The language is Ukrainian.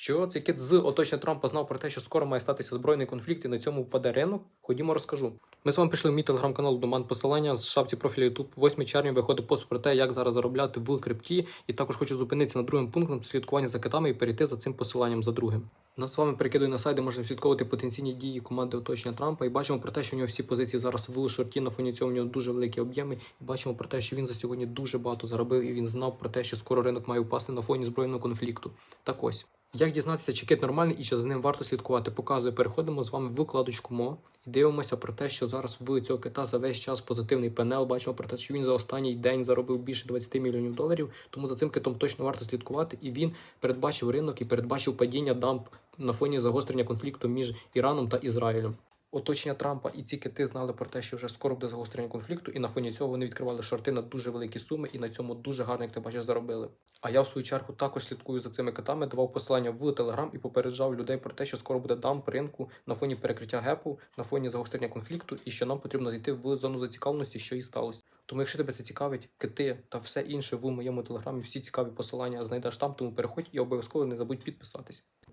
Що цей кит з оточення Трампа знав про те, що скоро має статися збройний конфлікт і на цьому впаде ринок? Ходімо, розкажу. Ми з вами пішли в мій телеграм-канал Доман посилання з шапці профілю YouTube. 8 червня виходить пост про те, як зараз заробляти в крипті. І також хочу зупинитися на другим пунктом слідкування за китами і перейти за цим посиланням за другим. Нас з вами перекидує на сайт, де можна слідковувати потенційні дії команди оточення Трампа. І бачимо про те, що у нього всі позиції зараз в шорті. На фоні цього у нього дуже великі об'єми. І бачимо про те, що він за сьогодні дуже багато заробив, і він знав про те, що скоро ринок має впасти на фоні збройного конфлікту. Так ось. Як дізнатися, чи кит нормальний і чи за ним варто слідкувати? Показую, переходимо з вами в вкладочку МО і дивимося про те, що зараз в цього кита за весь час позитивний панел. Бачимо про те, що він за останній день заробив більше 20 мільйонів доларів. Тому за цим китом точно варто слідкувати. І він передбачив ринок і передбачив падіння дамп на фоні загострення конфлікту між Іраном та Ізраїлем. Оточення Трампа і ці кити знали про те, що вже скоро буде загострення конфлікту, і на фоні цього вони відкривали шорти на дуже великі суми, і на цьому дуже гарно, як ти бачиш, заробили. А я в свою чергу також слідкую за цими китами, давав посилання в Телеграм і попереджав людей про те, що скоро буде дамп ринку на фоні перекриття гепу, на фоні загострення конфлікту, і що нам потрібно зайти в зону зацікавленості, що і сталося. Тому, якщо тебе це цікавить, кити та все інше в моєму телеграмі, всі цікаві посилання знайдеш там, тому переходь і обов'язково не забудь підписатись.